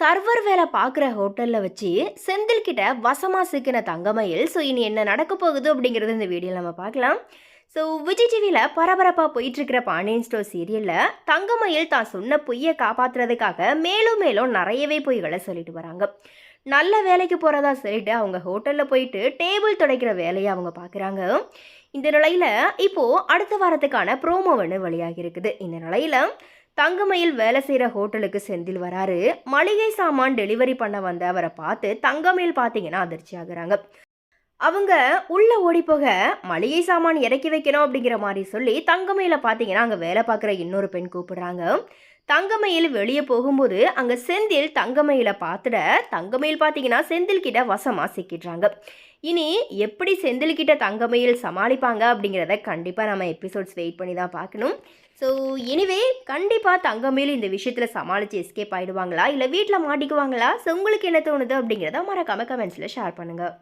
Server வேலை பார்க்குற ஹோட்டலில் வச்சு செந்தில் கிட்ட வசமாக சிக்கின தங்கமயில் ஸோ இனி என்ன நடக்க போகுது அப்படிங்கிறது இந்த வீடியோவில் நம்ம பார்க்கலாம். ஸோ விஜய் டிவியில் பரபரப்பாக போயிட்டுருக்கிற பாண்டியன் ஸ்டோர் சீரியலில் தங்கமயில் தான் சொன்ன பொய்யை காப்பாற்றுறதுக்காக மேலும் மேலும் நிறையவே பொய்களை சொல்லிட்டு வராங்க. நல்ல வேலைக்கு போகிறதா சொல்லிட்டு அவங்க ஹோட்டலில் போயிட்டு டேபிள் துடைக்கிற வேலையை அவங்க பார்க்குறாங்க. இந்த நிலையில் இப்போது அடுத்த வாரத்துக்கான ப்ரோமோ ஒன்று வெளியாகி இருக்குது. இந்த நிலையில் தங்கமயில் வேலை செய்கிற ஹோட்டலுக்கு செந்தில் வராரு. மளிகை சாமான் டெலிவரி பண்ண வந்த அவரை பார்த்து தங்கமயில் பார்த்தீங்கன்னா அதிர்ச்சி ஆகுறாங்க. அவங்க உள்ள ஓடி போக மளிகை சாமான் இறக்கி வைக்கணும் அப்படிங்கிற மாதிரி சொல்லி தங்கமயில பார்த்தீங்கன்னா அங்கே வேலை பார்க்குற இன்னொரு பெண் கூப்பிடுறாங்க. தங்கமயில் வெளியே போகும்போது அங்கே செந்தில் தங்கமயிலை பார்த்துட தங்கமயில் பார்த்தீங்கன்னா செந்தில் கிட்ட வசமாக சிக்கிடுறாங்க இனி எப்படி செந்தில் கிட்ட தங்கமயில் சமாளிப்பாங்க அப்படிங்கிறத கண்டிப்பாக நம்ம எபிசோட்ஸ் வெயிட் பண்ணி தான் பார்க்கணும். ஸோ எனிவே கண்டிப்பாக தங்கமயில் இந்த விஷயத்தில் சமாளித்து எஸ்கேப் ஆகிடுவாங்களா இல்லை வீட்டில் மாட்டிக்குவாங்களா? ஸோ உங்களுக்கு என்ன தோணுது அப்படிங்கிறத மறக்காமல் கமெண்ட்ஸில் ஷேர் பண்ணுங்கள்